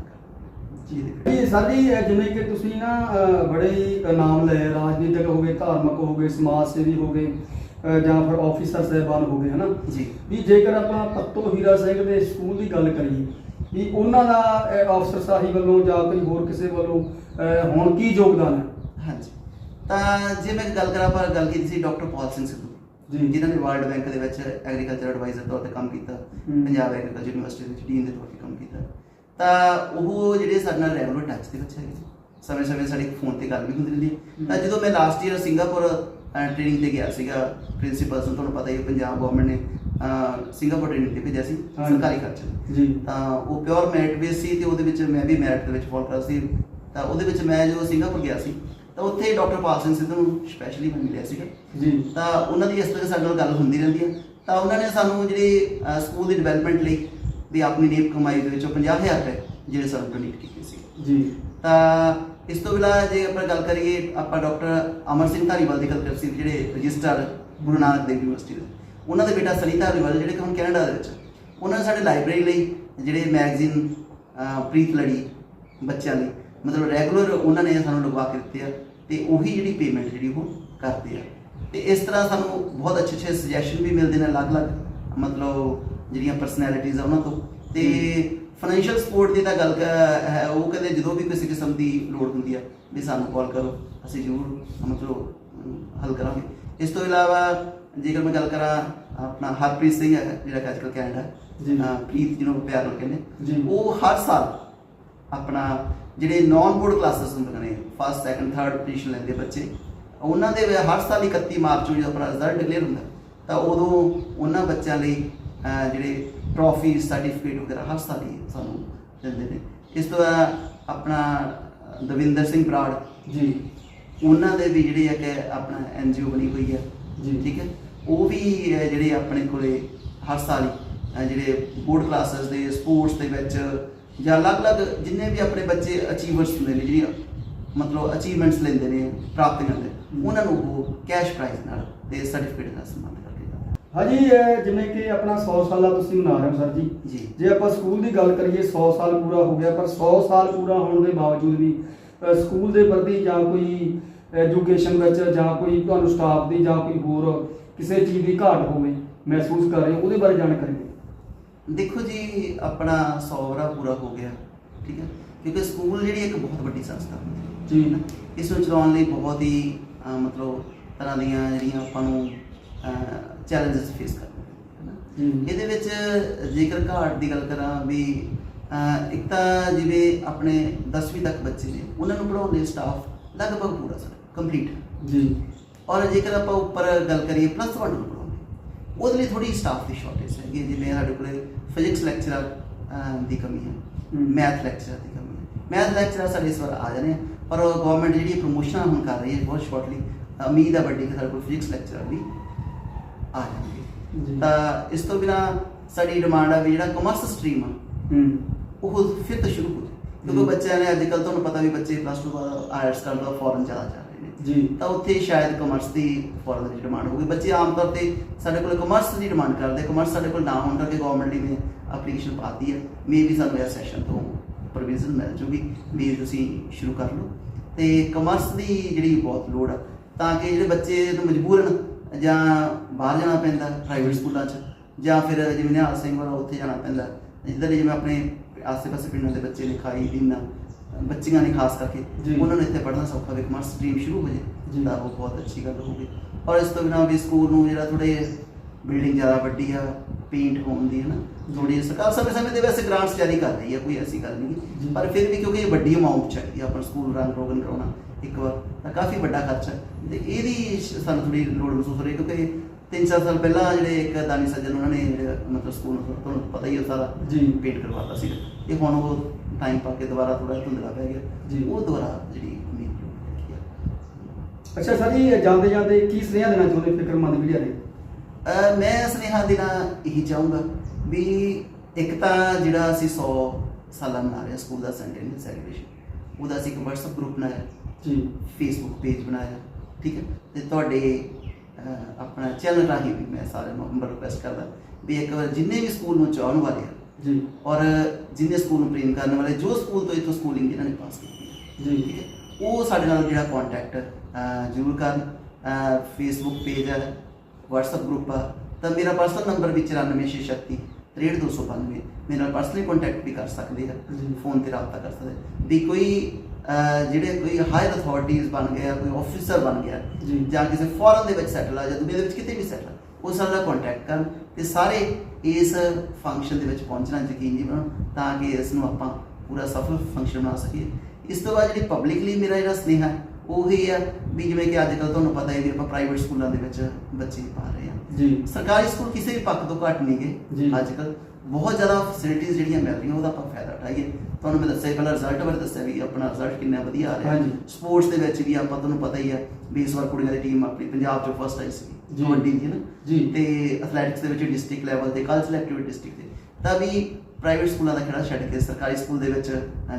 ਨਾ ਕਰ ਜੀ ਦੇਖੋ। ਜੀ ਸਰ ਜੀ ਇਹ ਜਿਵੇਂ ਕਿ ਤੁਸੀਂ ਨਾ ਬੜੇ ਹੀ ਨਾਮ ਲਏ ਰਾਜਨੀਤਿਕ ਹੋ ਗਏ ਧਾਰਮਿਕ ਹੋ ਗਏ ਸਮਾਜ ਸੇਵੀ ਹੋ ਗਏ ਅਹ, ਜਾਂ ਫਿਰ ਆਫੀਸਰ ਸਹਿਬਾਨ ਹੋ ਗਏ ਹਨਾ ਜੀ ਵੀ ਜੇਕਰ ਆਪਾਂ ਪੱਤੋ ਹੀਰਾ ਸਿੰਘ ਦੇ ਸਕੂਲ ਦੀ ਗੱਲ ਕਰੀਏ ਵੀ ਉਹਨਾਂ ਦਾ ਅਹ, ਅਫਸਰ ਸਾਹੀ ਵੱਲੋਂ ਜਾਂ ਕੋਈ ਹੋਰ ਕਿਸੇ ਵੱਲੋਂ ਹੁਣ ਕੀ ਯੋਗਦਾਨ ਹੈ ਹਾਂਜੀ ਤਾਂ ਜੇ ਮੈਂ ਗੱਲ ਕਰਾਂ ਪਰ ਗੱਲ ਕੀਤੀ ਸੀ ਡਾਕਟਰ ਪਾਲ ਸਿੰਘ ਸਿੱਧੂ ਜੀ। ਜਿਨ੍ਹਾਂ ਨੇ ਵਰਲਡ ਬੈਂਕ ਦੇ ਵਿੱਚ ਐਗਰੀਕਲਚਰ ਐਡਵਾਈਜ਼ਰ ਤੌਰ ਤੇ ਕੰਮ ਕੀਤਾ। ਪੰਜਾਬ ਐਗਰੀਕਲਚਰ ਯੂਨੀਵਰਸਿਟੀ ਦੇ ਵਿੱਚ ਡੀਨ ਦੇ ਤੌਰ ਤੇ ਕੰਮ ਕੀਤਾ ਤਾਂ ਉਹ ਜਿਹੜੇ ਸਾਡੇ ਨਾਲ ਰੈਗੂਲਰ ਟੱਚ ਦੇ ਵਿੱਚ ਹੈਗੇ ਸਮੇਂ ਸਮੇਂ ਸਾਡੀ ਫੋਨ ਤੇ ਗੱਲ ਵੀ ਹੁੰਦੀ ਰਹਿੰਦੀ ਹੈ ਤਾਂ। ਜਦੋਂ ਮੈਂ ਲਾਸਟ ਈਅਰ ਸਿੰਗਾਪੁਰ ਟ੍ਰੇਨਿੰਗ ਤੇ ਗਿਆ ਸੀਗਾ ਪ੍ਰਿੰਸੀਪਲ ਨੂੰ ਤੁਹਾਨੂੰ ਪਤਾ ਹੀ ਹੈ ਪੰਜਾਬ ਗਵਰਨਮੈਂਟ ਨੇ ਅਹ, ਸਿੰਗਾਪੁਰ ਟ੍ਰੇਨਿੰਗ ਤੇ ਭੇਜਿਆ ਸੀ ਹਾਂਜੀ। ਸਰਕਾਰੀ ਖਰਚੇ। ਜੀ। ਤਾਂ ਉਹ ਪਿਓਰ ਮੈਰਿਟ ਬੇਸ ਸੀ ਤੇ ਉਹਦੇ ਵਿੱਚ ਮੈਂ ਵੀ ਮੈਰਿਟ ਦੇ ਵਿੱਚ ਫਾਲ ਕਰ ਸੀ। ਤਾਂ ਉਹਦੇ ਵਿੱਚ ਮੈਂ ਜਦੋਂ ਸਿੰਗਾਪੁਰ ਗਿਆ ਸੀ ਤਾਂ ਉੱਥੇ ਡਾਕਟਰ ਪਾਲ ਸਿੰਘ ਸਿੱਧੂ ਨੂੰ ਸਪੈਸ਼ਲੀ ਮੈਂ ਮਿਲਿਆ ਸੀਗਾ। ਜੀ। ਤਾਂ ਉਹਨਾਂ ਦੀ ਇਸ ਤਰ੍ਹਾਂ ਸਾਡੇ ਨਾਲ ਗੱਲ ਹੁੰਦੀ ਰਹਿੰਦੀ ਹੈ। ਤਾਂ ਉਹਨਾਂ ਨੇ ਸਾਨੂੰ ਜਿਹੜੇ ਅਹ, ਸਕੂਲ ਦੀ ਡਿਵੈਲਪਮੈਂਟ ਲਈ ਵੀ ਆਪਣੀ ਨੀਪ ਕਮਾਈ ਦੇ ਵਿੱਚੋਂ 50000 ਰੁਪਏ ਜਿਹੜੇ ਸਾਨੂੰ ਡੋਨੇਟ ਕੀਤੇ ਸੀ। ਜੀ। ਤਾਂ ਇਸ ਤੋਂ ਇਲਾਵਾ ਜੇ ਆਪਾਂ ਗੱਲ ਕਰੀਏ ਆਪਾਂ ਡਾਕਟਰ ਅਮਰ ਸਿੰਘ ਧਾਰੀਵਾਲ ਦੀ ਗੱਲ ਕਰ ਸੀ ਜਿਹੜੇ ਰਜਿਸਟਰ ਗੁਰੂ ਨਾਨਕ ਦੇਵ ਯੂਨੀਵਰਸਿਟੀ ਦੇ। ਉਹਨਾਂ ਦੇ ਬੇਟਾ ਸਨੀ ਧਾਰੀਵਾਲ ਜਿਹੜੇ ਕਿ ਹੁਣ ਕੈਨੇਡਾ ਦੇ ਵਿੱਚ। ਉਹਨਾਂ ਨੇ ਸਾਡੇ ਲਾਇਬ੍ਰੇਰੀ ਲਈ ਜਿਹੜੇ ਮੈਗਜ਼ੀਨ ਪ੍ਰੀਤ ਲੜੀ ਬੱਚਿਆਂ ਲਈ ਮਤਲਬ ਰੈਗੂਲਰ ਉਹਨਾਂ ਨੇ ਸਾਨੂੰ ਲਗਵਾ ਕੇ ਦਿੱਤੇ ਆ ਤੇ ਉਹੀ ਜਿਹੜੀ ਪੇਮੈਂਟ ਜਿਹੜੀ ਉਹ ਕਰਦੇ ਆ। ਤੇ ਇਸ ਤਰ੍ਹਾਂ ਸਾਨੂੰ ਬਹੁਤ ਅੱਛੇ ਅੱਛੇ ਸੁਜੈਸ਼ਨ ਵੀ ਮਿਲਦੇ ਨੇ ਅਲੱਗ-ਅਲੱਗ ਮਤਲਬ ਜਿਹੜੀਆਂ ਪਰਸਨੈਲਿਟੀਜ਼ ਆ ਉਹਨਾਂ ਤੋਂ ਤੇ ਫਾਈਨੈਂਸ਼ੀਅਲ ਸਪੋਰਟ ਦੀ ਤਾਂ ਗੱਲ ਹੈ ਉਹ ਕਹਿੰਦੇ ਜਦੋਂ ਵੀ ਕਿਸੇ ਕਿਸਮ ਦੀ ਲੋੜ ਹੁੰਦੀ ਆ ਵੀ ਸਾਨੂੰ ਕਾਲ ਕਰੋ ਅਸੀਂ ਜ਼ਰੂਰ ਮਤਲਬ ਹੱਲ ਕਰਾਂਗੇ ਇਸ ਤੋਂ ਇਲਾਵਾ ਜੇਕਰ ਮੈਂ ਗੱਲ ਕਰਾਂ ਆਪਣਾ ਹਰਪ੍ਰੀਤ ਸਿੰਘ ਹੈ ਜਿਹੜਾ ਅੱਜਕੱਲ ਕੈਨੇਡਾ। ਜੀ। ਪ੍ਰੀਤ ਜਿਹਨੂੰ ਪਿਆਰ ਨਾਲ ਕਹਿੰਦੇ ਜੀ। ਉਹ ਹਰ ਸਾਲ ਆਪਣਾ ਜਿਹੜੇ ਨਾਨ ਬੋਰਡ ਕਲਾਸਿਸ ਹੁੰਦੇ ਨੇ ਫਸਟ ਸੈਕੰਡ ਥਰਡ ਪੋਜੀਸ਼ਨ ਲੈਂਦੇ ਬੱਚੇ ਉਹਨਾਂ ਦੇ ਹਰ ਸਾਲ 31 ਮਾਰਚ ਨੂੰ ਜਦੋਂ ਆਪਣਾ ਰਿਜ਼ਲਟ ਡਿਕਲੇਅਰ ਹੁੰਦਾ ਤਾਂ ਉਦੋਂ ਉਹਨਾਂ ਬੱਚਿਆਂ ਲਈ ਜਿਹੜੇ ਟਰੋਫੀ ਸਰਟੀਫਿਕੇਟ ਵਗੈਰਾ ਹਰ ਸਾਲ ਹੀ ਸਾਨੂੰ ਦਿੰਦੇ ਨੇ। ਇਸ ਤੋਂ ਇਲਾਵਾ ਆਪਣਾ ਦਵਿੰਦਰ ਸਿੰਘ ਬਰਾੜ। ਜੀ। ਉਹਨਾਂ ਦੇ ਵੀ ਜਿਹੜੇ ਆ ਕਿ ਆਪਣਾ ਐਨਜੀਓ ਬਣੀ ਹੋਈ ਹੈ ਜੀ। ਠੀਕ ਹੈ? ਉਹ ਵੀ ਜਿਹੜੇ ਆਪਣੇ ਕੋਲੇ ਹਰ ਸਾਲ ਹੀ ਜਿਹੜੇ ਬੋਰਡ ਕਲਾਸਿਸ ਦੇ ਸਪੋਰਟਸ ਦੇ ਵਿੱਚ ਜਾਂ ਅਲੱਗ-ਅਲੱਗ ਜਿੰਨੇ ਵੀ ਆਪਣੇ ਬੱਚੇ ਅਚੀਵਰਸ ਹੁੰਦੇ ਨੇ ਜਿਹੜੀਆਂ ਮਤਲਬ ਅਚੀਵਮੈਂਟਸ ਲੈਂਦੇ ਨੇ ਪ੍ਰਾਪਤੀਆਂ ਦੇ। ਉਹਨਾਂ ਨੂੰ ਉਹ ਕੈਸ਼ ਪ੍ਰਾਈਜ਼ ਨਾਲ ਤੇ ਸਰਟੀਫਿਕੇਟ ਨਾਲ ਸਨਮਾਨਿਤ ਹਾਂਜੀ ਅਹ, ਜਿਵੇਂ ਕਿ ਆਪਣਾ 100 ਸਾਲਾ ਤੁਸੀਂ ਮਨਾ ਰਹੇ ਹੋ ਸਰ ਜੀ। ਜੀ। ਆਪਾਂ ਸਕੂਲ ਦੀ ਗੱਲ ਕਰੀਏ 100 ਸਾਲ ਪੂਰਾ ਹੋ ਗਿਆ ਪਰ 100 ਸਾਲ ਪੂਰਾ ਹੋਣ ਦੇ ਬਾਵਜੂਦ ਵੀ ਸਕੂਲ ਦੇ ਪ੍ਰਤੀ ਜਾਂ ਕੋਈ ਐਜੂਕੇਸ਼ਨ ਵਿੱਚ ਜਾਂ ਕੋਈ ਤੁਹਾਨੂੰ ਸਟਾਫ ਦੀ ਜਾਂ ਕੋਈ ਹੋਰ ਕਿਸੇ ਚੀਜ਼ ਦੀ ਘਾਟ ਹੋਵੇ ਮਹਿਸੂਸ ਕਰ ਰਹੇ ਹੋ ਉਹਦੇ ਬਾਰੇ ਜਾਣਕਾਰੀ ਦਿਓ। ਦੇਖੋ ਜੀ ਆਪਣਾ 100 ਵਰਾ ਪੂਰਾ ਹੋ ਗਿਆ ਠੀਕ ਹੈ? ਕਿਉਂਕਿ ਸਕੂਲ ਜਿਹੜੀ ਇੱਕ ਬਹੁਤ ਵੱਡੀ ਸੰਸਥਾ ਹੁੰਦੀ ਹੈ। ਜੀ। ਇਸ ਨੂੰ ਚਲਾਉਣ ਲਈ ਬਹੁਤ ਹੀ ਅਹ, ਮਤਲਬ ਤਰ੍ਹਾਂ ਦੀਆਂ ਜਿਹੜੀਆਂ ਆਪਾਂ ਨੂੰ ਚੈਲੰਜਸ ਫੇਸ ਕਰਨੇ ਹਨ ਜੀ ਇਹਦੇ ਵਿੱਚ ਜੇਕਰ ਘਾਟ ਦੀ ਗੱਲ ਕਰਾਂ ਵੀ ਇੱਕ ਤਾਂ ਜਿਵੇਂ ਆਪਣੇ 10ਵੀਂ ਤੱਕ ਬੱਚੇ ਨੇ ਉਹਨਾਂ ਨੂੰ ਪੜਾਉਣ ਲਈ ਸਟਾਫ ਲਗਭਗ ਪੂਰਾ ਸਰ ਕੰਪਲੀਟ ਜੀ ਔਰ ਜੇਕਰ ਆਪਾਂ ਉੱਪਰ ਗੱਲ ਕਰੀਏ ਪਲੱਸ 1 ਨੂੰ ਪੜਾਉਣ ਉਹਦੇ ਲਈ ਥੋੜੀ ਸਟਾਫ ਦੀ ਸ਼ਾਰਟੇਜ ਹੈ। ਜਿਵੇਂ ਸਾਡੇ ਕੋਲੇ ਫਿਜ਼ਿਕਸ ਲੈਕਚਰਰ ਦੀ ਕਮੀ ਹੈ। ਮੈਥ ਲੈਕਚਰਰ ਦੀ ਕਮੀ ਹੈ ਮੈਥ ਲੈਕਚਰਰ ਸਾਡੇ ਇਸ ਵਾਰ ਆ ਜਾਣੇ ਪਰ ਗਵਰਨਮੈਂਟ ਜਿਹੜੀ ਪ੍ਰੋਮੋਸ਼ਨ ਹੁਣ ਕਰ ਰਹੀ ਹੈ ਬਹੁਤ ਸ਼ਾਰਟਲੀ ਉਮੀਦ ਹੈ ਵੱਡੀ ਕਿ ਸਾਡੇ ਕੋਲ ਫਿਜ਼ਿਕਸ ਲੈਕਚਰਰ ਵੀ ਆ ਜਾਣਗੇ ਜੀ। ਤਾਂ ਇਸ ਤੋਂ ਬਿਨਾ ਸਾਡੀ ਡਿਮਾਂਡ ਆ ਵੀ ਜਿਹੜਾ ਕਮਰਸ ਸਟਰੀਮ ਆ ਹੂੰ। ਉਹ ਫਿਰ ਤੋਂ ਸ਼ੁਰੂ ਹੋ ਕਿਉਂਕਿ। ਬੱਚਿਆਂ ਨੇ ਅੱਜ ਕੱਲ ਤੁਹਾਨੂੰ ਪਤਾ ਵੀ ਬੱਚੇ ਪਲੱਸ 2 ਬਾਅਦ ਆਇਲਟਸ ਕਰਨ ਦਾ ਫੋਰਨ ਜ਼ਿਆਦਾ ਜਾ ਰਹੇ ਨੇ। ਜੀ। ਤਾਂ ਉੱਥੇ ਸ਼ਾਇਦ ਕਮਰਸ ਦੀ ਫੋਰਨ ਦੀ ਡਿਮਾਂਡ ਹੋਊਗੀ। ਬੱਚੇ ਆਮ ਤੌਰ ਤੇ ਸਾਡੇ ਕੋਲ ਕਮਰਸ ਦੀ ਡਿਮਾਂਡ ਕਰਦੇ। ਕਮਰਸ ਸਾਡੇ ਕੋਲ ਨਾ ਹੋਣ ਕਰਕੇ ਗਵਰਨਮੈਂਟ ਨੇ ਐਪਲੀਕੇਸ਼ਨ ਪਾਤੀ ਹੈ। ਮੇ ਵੀ ਸਾਨੂੰ ਇਸ ਸੈਸ਼ਨ ਤੋਂ ਪ੍ਰੋਵੀਜ਼ਨ ਮਿਲ ਜੂਗੀ। ਵੀ ਤੁਸੀਂ ਸ਼ੁਰੂ ਕਰ ਲਓ। ਤੇ ਕਮਰਸ ਦੀ ਜਿਹੜੀ ਬਹੁਤ ਲੋੜ ਆ ਤਾਂ ਕਿ ਜਿਹੜੇ ਬੱਚੇ ਨੂੰ ਮਜਬੂਰਨ ਜਾਂ ਬਾਹਰ ਜਾਣਾ ਪੈਂਦਾ ਪ੍ਰਾਈਵੇਟ ਸਕੂਲਾਂ 'ਚ ਜਾਂ ਫਿਰ ਜਿਵੇਂ ਨਿਹਾਲ ਸਿੰਘ ਵਾਲਾ ਉੱਥੇ ਜਾਣਾ ਪੈਂਦਾ ਜਿੱਦਾਂ ਜਿਵੇਂ ਆਪਣੇ ਆਸ-ਪਾਸੇ ਪਿੰਡਾਂ ਦੇ ਬੱਚੇ ਨੇ ਖਾਈ ਦੀਨਾ ਬੱਚੀਆਂ ਨੇ ਖਾਸ ਕਰਕੇ। ਉਹਨਾਂ ਨੂੰ ਇੱਥੇ ਪੜ੍ਹਨਾ ਸੌਖਾ ਵੀ ਕਮਰਸ ਸਟਰੀਮ ਸ਼ੁਰੂ ਹੋ ਜੀ। ਜੇ ਤਾਂ ਉਹ ਬਹੁਤ ਅੱਛੀ ਗੱਲ ਹੋਊਗੀ ਔਰ ਇਸ ਤੋਂ ਬਿਨਾਂ ਵੀ ਸਕੂਲ ਨੂੰ ਜਿਹੜਾ ਥੋੜੇ ਬਿਲਡਿੰਗ ਜ਼ਿਆਦਾ ਵੱਡੀ ਆ ਪੇਂਟ ਹੋਣ ਦੀ ਹੈ ਨਾ ਥੋੜੀ ਸਰਕਾਰ ਸਮੇਂ ਸਮੇਂ ਤੇ ਵੈਸੇ ਗ੍ਰਾਂਟਸ ਜਾਰੀ ਕਰ ਰਹੀ ਹੈ ਕੋਈ ਐਸੀ ਗੱਲ ਨਹੀਂ। ਪਰ ਫਿਰ ਵੀ ਕਿਉਂਕਿ ਇਹ ਵੱਡੀ ਅਮਾਉਂਟ ਚਾਹੀਦੀ ਆ ਆਪਣਾ ਸਕੂਲ ਰੰਗ ਰੋਗਨ ਕਰਾਉਣਾ ਇੱਕ ਵਾਰ ਤਾਂ ਕਾਫੀ ਵੱਡਾ ਖਰਚਾ ਤੇ ਇਹਦੀ ਸਾਨੂੰ ਥੋੜੀ ਲੋੜ ਮਹਿਸੂਸ ਹੋ ਰਹੀ ਕਿਉਂਕਿ ਤਿੰਨ ਚਾਰ ਸਾਲ ਪਹਿਲਾਂ ਜਿਹੜੇ ਇੱਕ ਦਾਨੀ ਸੱਜਣ ਉਹਨਾਂ ਨੇ ਜਿਹੜੇ ਮਤਲਬ ਸਕੂਲ ਨੂੰ ਤੁਹਾਨੂੰ ਪਤਾ ਹੀ ਹੈ ਸਾਰਾ ਜੀ। ਪੇਂਟ ਕਰਵਾਤਾ ਸੀ ਇਹ ਹੁਣ ਉਹ ਟਾਈਮ ਪਾ ਕੇ ਦੁਬਾਰਾ ਥੋੜਾ ਧੁੰਦਲਾ ਪੈ ਗਿਆ। ਜੀ। ਉਹ ਦੁਬਾਰਾ ਜਿਹੜੀ ਅੱਛਾ ਸਰ ਜੀ ਜਾਂਦੇ ਜਾਂਦੇ ਕੀ ਸੁਨੇਹਾ ਦੇਣਾ ਚਾਹੁੰਦੇ ਫਿਕਰਮੰਦ ਮੀਡੀਆ ਅਹ ਮੈਂ ਸੁਨੇਹਾ ਦੇਣਾ ਇਹੀ ਚਾਹੂੰਗਾ ਵੀ ਇੱਕ ਤਾਂ ਜਿਹੜਾ ਅਸੀਂ 100 ਸਾਲਾ ਮਨਾ ਰਹੇ ਸਕੂਲ ਦਾ ਸੈਂਟੈਨਿਅਲ ਸੈਲੀਬ੍ਰੇਸ਼ਨ ਉਹਦਾ ਅਸੀਂ ਇੱਕ WhatsApp ਗਰੁੱਪ ਬਣਾਇਆ। ਜੀ। ਫੇਸਬੁੱਕ ਪੇਜ ਬਣਾਇਆ। ਠੀਕ ਹੈ ਤੇ ਤੁਹਾਡੇ ਆਪਣਾ ਚੈਨਲ ਰਾਹੀਂ ਵੀ ਮੈਂ ਸਾਰੇ ਮੈਂਬਰ ਰਿਕੁਐਸਟ ਕਰਦਾ ਵੀ ਇੱਕ ਵਾਰ ਜਿੰਨੇ ਵੀ ਸਕੂਲ ਨੂੰ ਚਾਹਣ ਵਾਲੇ ਆ ਜੀ ਔਰ ਜਿੰਨੇ ਸਕੂਲ ਨੂੰ ਪ੍ਰੇਮ ਕਰਨ ਵਾਲੇ ਜੋ ਸਕੂਲ ਤੋਂ ਇਥੋਂ ਸਕੂਲਿੰਗ ਜਿਹਨਾਂ ਨੇ ਪਾਸ ਕੀਤੀ ਜੀ ਠੀਕ ਹੈ ਉਹ ਸਾਡੇ ਨਾਲ ਜਿਹੜਾ ਕੰਟੈਕਟ ਜ਼ਰੂਰ ਕਰਨ ਫੇਸਬੁੱਕ ਪੇਜ ਹੈ WhatsApp ਗਰੁੱਪ ਆ ਤਾਂ ਮੇਰਾ ਪਰਸਨਲ ਨੰਬਰ ਵੀ 94636 63292 ਮੇਰੇ ਨਾਲ ਪਰਸਨਲੀ ਕੰਟੈਕਟ ਵੀ ਕਰ ਸਕਦੇ ਆ। ਫੋਨ ਤੇ ਰਾਬਤਾ ਕਰ ਸਕਦੇ। ਵੀ ਕੋਈ ਜਿਹੜੇ ਕੋਈ ਹਾਇਰ ਅਥਾਰਟੀਜ਼ ਬਣ ਗਿਆ ਕੋਈ ਆਫੀਸਰ ਬਣ ਗਿਆ ਜੀ। ਕਿਸੇ ਫੋਰਨ ਦੇ ਵਿੱਚ ਸੈਟਲ ਆ ਜਾਂ ਦੁਨੀਆ ਦੇ ਵਿੱਚ ਕਿਤੇ ਵੀ ਸੈਟਲ ਉਸ ਨਾਲ ਕੰਟੈਕਟ ਕਰਨ ਤੇ ਸਾਰੇ ਇਸ ਫੰਕਸ਼ਨ ਦੇ ਵਿੱਚ ਪਹੁੰਚਣਾ ਯਕੀਨੀ ਬਣਾਉਣ ਤਾਂ ਕਿ ਇਸ ਨੂੰ ਆਪਾਂ ਪੂਰਾ ਸਫਲ ਫੰਕਸ਼ਨ ਬਣਾ ਸਕੀਏ ਇਸ ਤੋਂ ਬਾਅਦ ਜਿਹੜੀ ਪਬਲਿਕਲੀ ਮੇਰਾ ਜਿਹੜਾ ਸੁਨੇਹਾ ਹੈ, ਉਹ ਆ ਵੀ ਜਿਵੇਂ ਕਿ ਅੱਜ ਕੱਲ੍ਹ ਤੁਹਾਨੂੰ ਪਤਾ ਹੈ ਵੀ ਆਪਾਂ ਪ੍ਰਾਈਵੇਟ ਸਕੂਲਾਂ ਦੇ ਵਿੱਚ ਬੱਚੇ ਪਾ ਰਹੇ ਹਾਂ ਜੀ। ਸਰਕਾਰੀ ਸਕੂਲ ਕਿਸੇ ਵੀ ਪੱਖ ਤੋਂ ਘੱਟ ਨਹੀਂ। ਗਏ ਅੱਜ ਕੱਲ ਬਹੁਤ ਜ਼ਿਆਦਾ ਫੈਸਿਲਿਟੀਆਂ ਜਿਹੜੀਆਂ ਮਿਲ ਰਹੀਆਂ ਉਹਦਾ ਆਪਾਂ ਫਾਇਦਾ ਉਠਾਈਏ। ਤੁਹਾਨੂੰ ਮੈਂ ਦੱਸਿਆ ਪਹਿਲਾਂ ਰਿਜ਼ਲਟ ਬਾਰੇ ਦੱਸਿਆ ਵੀ ਆਪਣਾ ਰਿਜ਼ਲਟ ਕਿੰਨਾ ਵਧੀਆ ਆ ਰਿਹਾ। ਸਪੋਰਟਸ ਦੇ ਵਿੱਚ ਵੀ ਆਪਾਂ ਤੁਹਾਨੂੰ ਪਤਾ ਹੀ ਆ ਵੀ ਇਸ ਵਾਰ ਕੁੜੀਆਂ ਦੀ ਟੀਮ ਆਪਣੀ ਪੰਜਾਬ ਚੋਂ ਫਸਟ ਆਈ ਸੀ। ਕਬੱਡੀ ਦੀ ਨਾ। ਜੀ। ਤੇ ਐਥਲੈਟਿਕਸ ਦੇ ਵਿੱਚ ਡਿਸਟ੍ਰਿਕਟ ਲੈਵਲ ਤੇ ਕਲਚਰਲ ਐਕਟੀਵਿਟੀ ਡਿਸਟ੍ਰਿਕਟ ਤੇ। ਤਾਂ ਵੀ ਪ੍ਰਾਈਵੇਟ ਸਕੂਲਾਂ ਦਾ ਖੇੜਾ ਛੱਡ ਕੇ ਸਰਕਾਰੀ ਸਕੂਲ ਦੇ ਵਿੱਚ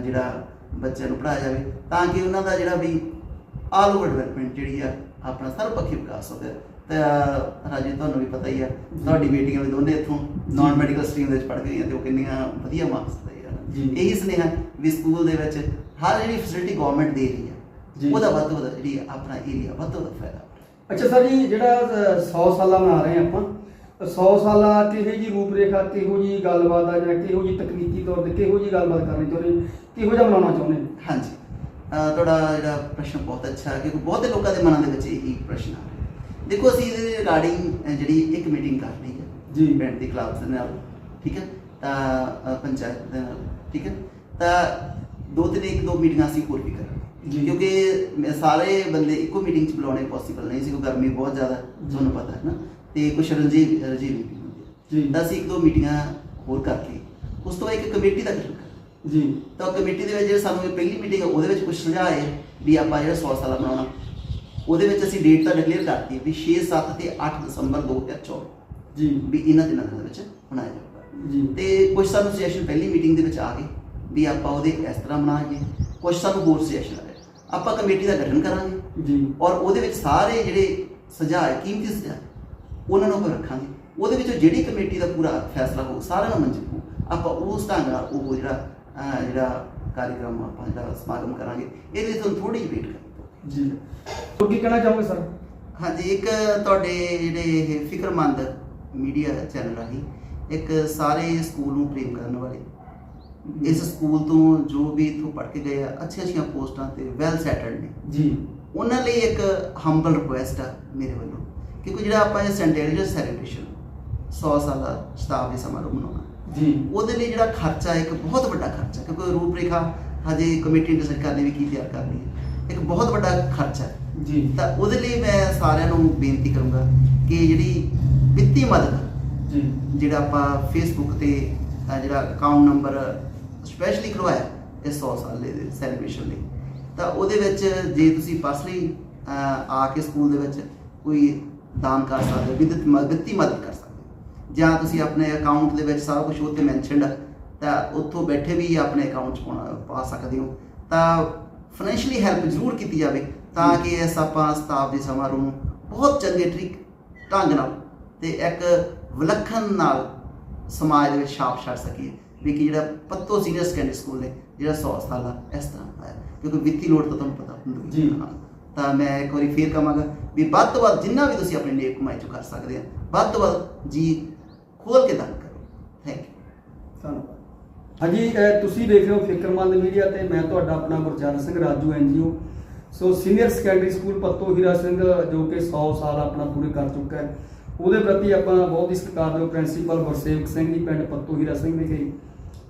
ਜਿਹੜਾ ਬੱਚਿਆਂ ਨੂੰ ਪੜ੍ਹਾਇਆ ਜਾਵੇ। ਤਾਂ ਕਿ ਉਹਨਾਂ ਦਾ ਜਿਹੜਾ ਵੀ ਆਲ ਓਵਰ ਡਿਵੈਲਪਮੈਂਟ ਜਿਹੜੀ ਆ ਆਪਣਾ ਸਰਵਪੱਖੀ ਵਿਕਾਸ ਹੋਵੇ ਤੇ ਰਾਜੇ ਤੁਹਾਨੂੰ ਵੀ ਪਤਾ ਹੀ ਆ ਤੁਹਾਡੀ ਬੇਟੀਆਂ ਵੀ ਦੋਨੇ ਇੱਥੋਂ ਨਾਨ ਮੈਡੀਕਲ ਸਟਰੀਮ ਦੇ ਵਿੱਚ ਪੜ੍ਹ ਗਈਆਂ ਤੇ ਉਹ ਕਿੰਨੀਆਂ ਵਧੀਆ ਮਾਰਕਸ ਜੀ। ਆ ਇਹੀ ਸੁਨੇਹਾ ਵੀ ਸਕੂਲ ਦੇ ਵਿੱਚ ਹਰ ਜਿਹੜੀ ਫੈਸਿਲਿਟੀ ਗਵਰਨਮੈਂਟ ਦੇ ਰਹੀ। ਆ ਉਹਦਾ ਵੱਧ ਤੋਂ ਵੱਧ ਜਿਹੜੀ ਆਪਣਾ ਏਰੀਆ ਵੱਧ ਤੋਂ ਵੱਧ ਫਾਇਦਾ ਅੱਛਾ ਸਰ ਜੀ ਜਿਹੜਾ ਅ, 100 ਸਾਲਾ ਮਨਾ ਰਹੇ ਆਪਾਂ 100 ਸਾਲਾ ਕਿਹੋ ਜੀ ਰੂਪ ਰੇਖਾ ਕਿਹੋ ਜੀ ਗੱਲਬਾਤ ਆ ਜਾਂ ਕਿਹੋ ਜੀ ਤਕਨੀਕੀ ਤੌਰ ਤੇ ਕਿਹੋ ਜੀ ਗੱਲਬਾਤ ਕਰਨੀ ਚਾਹੁੰਦੇ ਕਿਹੋ ਜਿਹਾ ਮਨਾਉਣਾ ਚਾਹੁੰਦੇ? ਹਾਂਜੀ ਤੁਹਾਡਾ ਜਿਹੜਾ ਪ੍ਰਸ਼ਨ ਬਹੁਤ ਅੱਛਾ ਹੈ ਕਿਉਂਕਿ ਬਹੁਤੇ ਲੋਕਾਂ ਦੇ ਮਨਾਂ ਦੇ ਵਿੱਚ ਇਹ ਪ੍ਰਸ਼ਨ ਆ ਰਿਹਾ ਦੇਖੋ ਅਸੀਂ ਇਹਦੇ ਰਿਗਾਰਡਿੰਗ ਜਿਹੜੀ ਇੱਕ ਮੀਟਿੰਗ ਕਰ ਲਈ ਹੈ ਜੀ। ਪਿੰਡ ਦੀ ਕਲਾਸ ਦੇ ਨਾਲ ਠੀਕ ਹੈ ਤਾਂ ਪੰਚਾਇਤ ਦੇ ਨਾਲ ਠੀਕ ਹੈ ਤਾਂ ਦੋ ਤਿੰਨ ਇੱਕ ਦੋ ਮੀਟਿੰਗਾਂ ਅਸੀਂ ਹੋਰ ਵੀ ਕਰਾਂਗੇ। ਕਿਉਂਕਿ ਸਾਰੇ ਬੰਦੇ ਇੱਕੋ ਮੀਟਿੰਗ 'ਚ ਬੁਲਾਉਣੇ ਪੋਸੀਬਲ ਨਹੀਂ ਸੀ ਕਿਉਂਕਿ ਗਰਮੀ ਬਹੁਤ ਜ਼ਿਆਦਾ। ਤੁਹਾਨੂੰ ਪਤਾ ਹੈ ਨਾ ਤੇ ਰੰਜੀ ਰੰਜੀ ਮੀਟਿੰਗ ਹੁੰਦੀ ਜੀ। ਤਾਂ ਅਸੀਂ ਇੱਕ ਦੋ ਮੀਟਿੰਗਾਂ ਹੋਰ ਕਰਕੇ ਉਸ ਤੋਂ ਬਾਅਦ ਇੱਕ ਕਮੇਟੀ ਦਾ ਗਠਨ ਜੀ। ਤਾਂ ਕਮੇਟੀ ਦੇ ਵਿੱਚ ਜਿਹੜੇ ਸਾਨੂੰ ਇਹ ਪਹਿਲੀ ਮੀਟਿੰਗ ਉਹਦੇ ਵਿੱਚ ਕੁਝ ਸੁਝਾਅ ਹੈ ਵੀ ਆਪਾਂ ਜਿਹੜਾ 100 ਸਾਲਾ ਬਣਾਉਣਾ। ਉਹਦੇ ਵਿੱਚ ਅਸੀਂ ਡੇਟ ਤਾਂ ਡਿਕਲੇਅਰ ਕਰਤੀ ਹੈ ਵੀ 6 7 ਤੇ 8 ਦਸੰਬਰ 2024 ਜੀ। ਵੀ ਇਹਨਾਂ ਦਿਨਾਂ ਦੇ ਵਿੱਚ ਬਣਾਇਆ ਜਾਊਗਾ। ਜੀ। ਤੇ ਕੁਝ ਸਾਨੂੰ ਸੁਜੈਸ਼ਨ ਪਹਿਲੀ ਮੀਟਿੰਗ ਦੇ ਵਿੱਚ ਆ ਗਏ ਵੀ ਆਪਾਂ ਉਹਦੇ ਇਸ ਤਰ੍ਹਾਂ ਬਣਾਵਾਂਗੇ। ਕੁਝ ਸਾਨੂੰ ਹੋਰ ਸੁਜੈਸ਼ਨ ਆ ਗਏ। ਆਪਾਂ ਕਮੇਟੀ ਦਾ ਗਠਨ ਕਰਾਂਗੇ। ਜੀ। ਔਰ ਉਹਦੇ ਵਿੱਚ ਸਾਰੇ ਜਿਹੜੇ ਸੁਝਾਅ ਹੈ, ਕੀਮਤੀ ਸੁਝਾਅ ਉਹਨਾਂ ਨੂੰ ਆਪਾਂ ਰੱਖਾਂਗੇ। ਉਹਦੇ ਵਿੱਚੋਂ ਜਿਹੜੀ ਕਮੇਟੀ ਦਾ ਪੂਰਾ ਫੈਸਲਾ ਹੋਊ ਸਾਰਿਆਂ ਨੂੰ ਮਨਜ਼ੂਰ ਹੋਊ ਆਪਾਂ ਉਸ ਢੰਗ ਨਾਲ ਉਹ ਜਿਹੜਾ ਜਿਹੜਾ ਕਾਰਜਕ੍ਰਮ ਆਪਾਂ ਜਿਹੜਾ ਸਮਾਗਮ ਕਰਾਂਗੇ ਇਹਦੇ ਤੋਂ ਥੋੜੀ ਜਿਹੀ ਵੇਟ ਕਰੋ ਜੀ। ਹੋਰ ਕੀ ਕਹਿਣਾ ਚਾਹੋਗੇ ਸਰ? ਹਾਂਜੀ ਇੱਕ ਤੁਹਾਡੇ ਜਿਹੜੇ ਇਹ ਫਿਕਰਮੰਦ ਮੀਡੀਆ ਚੈਨਲ ਰਾਹੀਂ ਇੱਕ ਸਾਰੇ ਸਕੂਲ ਨੂੰ ਪ੍ਰੇਮ ਕਰਨ ਵਾਲੇ ਇਸ ਸਕੂਲ ਤੋਂ ਜੋ ਵੀ ਇੱਥੋਂ ਪੜ੍ਹ ਕੇ ਗਏ ਆ ਅੱਛੀਆਂ ਅੱਛੀਆਂ ਪੋਸਟਾਂ ਤੇ ਵੈਲ ਸੈਟਲਡ ਨੇ। ਜੀ। ਉਹਨਾਂ ਲਈ ਇੱਕ ਹੰਬਲ ਰਿਕੁਐਸਟ ਆ ਮੇਰੇ ਵੱਲੋਂ ਕਿਉਂਕਿ ਜਿਹੜਾ ਆਪਾਂ ਇਹ ਸੈਂਟੈਂਟਲ ਸੈਲੀਬ੍ਰੇਸ਼ਨ 100 ਸਾਲਾ ਸ਼ਤਾਬਦੀ ਸਮਾਰੋਹ ਮਨਾਉਣਾ। ਜੀ। ਉਹਦੇ ਲਈ ਜਿਹੜਾ ਖਰਚਾ ਇੱਕ ਬਹੁਤ ਵੱਡਾ ਖਰਚਾ ਕਿਉਂਕਿ ਰੂਪਰੇਖਾ ਹਜੇ ਕਮੇਟੀ ਡਿਸਾਈਡ ਕਰਨੀ ਵੀ ਕੀ ਤਿਆਰ ਕਰਨੀ ਹੈ। ਇੱਕ ਬਹੁਤ ਵੱਡਾ ਖਰਚਾ ਹੈ। ਜੀ। ਤਾਂ ਉਹਦੇ ਲਈ ਮੈਂ ਸਾਰਿਆਂ ਨੂੰ ਬੇਨਤੀ ਕਰੂੰਗਾ ਕਿ ਜਿਹੜੀ ਵਿੱਤੀ ਮਦਦ ਜੀ। ਜਿਹੜਾ ਆਪਾਂ ਫੇਸਬੁੱਕ ਤੇ ਜਿਹੜਾ ਅਕਾਊਂਟ ਨੰਬਰ ਸਪੈਸ਼ਲੀ ਖਲਵਾਇਆ ਇਸ 100 ਸਾਲ ਦੇ ਸੈਲੀਬ੍ਰੇਸ਼ਨ ਲਈ ਤਾਂ ਉਹਦੇ ਵਿੱਚ ਜੇ ਤੁਸੀਂ ਪਰਸਨਲੀ ਆ ਕੇ ਸਕੂਲ ਦੇ ਵਿੱਚ ਕੋਈ ਦਾਨ ਕਰ ਸਕਦੇ ਹੋ ਵਿੱਤ ਮਦਦ ਕਰ ਸਕਦੇ ਜਾਂ ਤੁਸੀਂ ਆਪਣੇ ਅਕਾਊਂਟ ਦੇ ਵਿੱਚ ਸਾਰਾ ਕੁਝ ਉੱਤੇ ਮੈਂਸ਼ਨਡ ਤਾਂ ਉੱਥੋਂ ਬੈਠੇ ਵੀ ਆਪਣੇ ਅਕਾਊਂਟ 'ਚ ਪਾ ਸਕਦੇ ਹੋ ਤਾਂ ਫਾਈਨੈਂਸ਼ੀਅਲੀ ਹੈਲਪ ਜ਼ਰੂਰ ਕੀਤੀ ਜਾਵੇ ਤਾਂ ਕਿ ਇਸ ਆਪਾਂ ਸਤਾਬਦੀ ਸਮਾਰੋਹ ਨੂੰ ਬਹੁਤ ਚੰਗੇ ਤਰੀਕ ਢੰਗ ਨਾਲ ਤੇ ਇੱਕ ਵਿਲੱਖਣ ਨਾਲ ਸਮਾਜ ਦੇ ਵਿੱਚ ਛਾਪ ਛੱਡ ਸਕੀਏ ਵੀ ਕਿ ਜਿਹੜਾ ਪੱਤੋ ਸੀਨੀਅਰ ਸੈਕੰਡਰੀ ਸਕੂਲ ਨੇ ਜਿਹੜਾ 100 ਸਾਲਾ ਇਸ ਤਰ੍ਹਾਂ ਹੈ ਕਿਉਂਕਿ ਵਿੱਤੀ ਲੋੜ ਤਾਂ ਤੁਹਾਨੂੰ ਪਤਾ ਹੁੰਦੀ ਜੀ। ਹਾਂ। ਤਾਂ ਮੈਂ ਇੱਕ ਵਾਰੀ ਫੇਰ ਕਹਾਂਗਾ ਵੀ ਵੱਧ ਤੋਂ ਵੱਧ ਜਿੰਨਾ ਵੀ ਤੁਸੀਂ ਆਪਣੀ ਨੇਕ ਕਮਾਈ ਚੋਂ ਕਰ ਸਕਦੇ ਆ ਵੱਧ ਤੋਂ ਵੱਧ ਜੀ ਖੋਲ ਕੇ ਦਾਨ ਕਰੋ। ਥੈਂਕ ਯੂ ਧੰਨਵਾਦ। ਹਾਂਜੀ ਤੁਸੀਂ ਦੇਖ ਰਹੇ ਹੋ ਫਿਕਰਮੰਦ ਮੀਡੀਆ ਤੇ ਮੈਂ ਤੁਹਾਡਾ ਆਪਣਾ Gurcharan Singh Raju NGO so senior secondary school Patto Hira Singh, ਜੋ ਕਿ 100 ਸਾਲ ਆਪਣਾ ਪੂਰੇ ਕਰ ਚੁੱਕਾ ਹੈ, ਉਹਦੇ ਪ੍ਰਤੀ ਆਪਾਂ ਬਹੁਤ ਹੀ ਸਤਿਕਾਰਯੋਗ ਪ੍ਰਿੰਸੀਪਲ ਗੁਰਸੇਵਕ ਸਿੰਘ ਜੀ, ਪਿੰਡ ਪੱਤੋ ਹੀਰਾ ਸਿੰਘ ਵਿਖੇ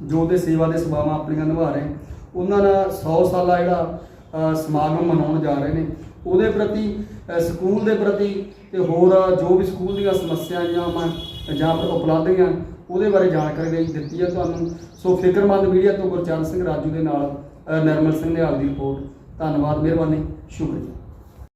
ਜੋ ਦੇ ਸੇਵਾ ਦੇ ਸੇਵਾਵਾਂ ਆਪਣੀਆਂ ਨਿਭਾ ਰਹੇ ਉਹਨਾਂ ਦਾ 100 ਸਾਲਾ ਜਿਹੜਾ ਸਮਾਗਮ ਮਨਾਉਣ ਜਾ ਰਹੇ ਨੇ। ਉਹਦੇ ਪ੍ਰਤੀ ਸਕੂਲ ਦੇ ਪ੍ਰਤੀ ਤੇ ਹੋਰ, ਜੋ ਵੀ ਸਕੂਲ ਦੀਆਂ ਸਮੱਸਿਆਵਾਂ ਵਾ ਜਾਂ ਫਿਰ ਉਪਲਬਧੀਆਂ ਉਹਦੇ ਬਾਰੇ ਜਾਣਕਾਰੀ ਦੇ ਦਿੱਤੀ ਹੈ ਤੁਹਾਨੂੰ। ਸੋ ਫਿਕਰਮੰਦ ਮੀਡੀਆ ਤੋਂ ਗੁਰਚਰਨ ਸਿੰਘ ਰਾਜੂ ਦੇ ਨਾਲ ਅਹ ਨਿਰਮਲ ਸਿੰਘ ਨਿਹਾਲ ਦੀ ਰਿਪੋਰਟ। ਧੰਨਵਾਦ, ਮਿਹਰਬਾਨੀ। ਸ਼ੁਕਰੀਆ।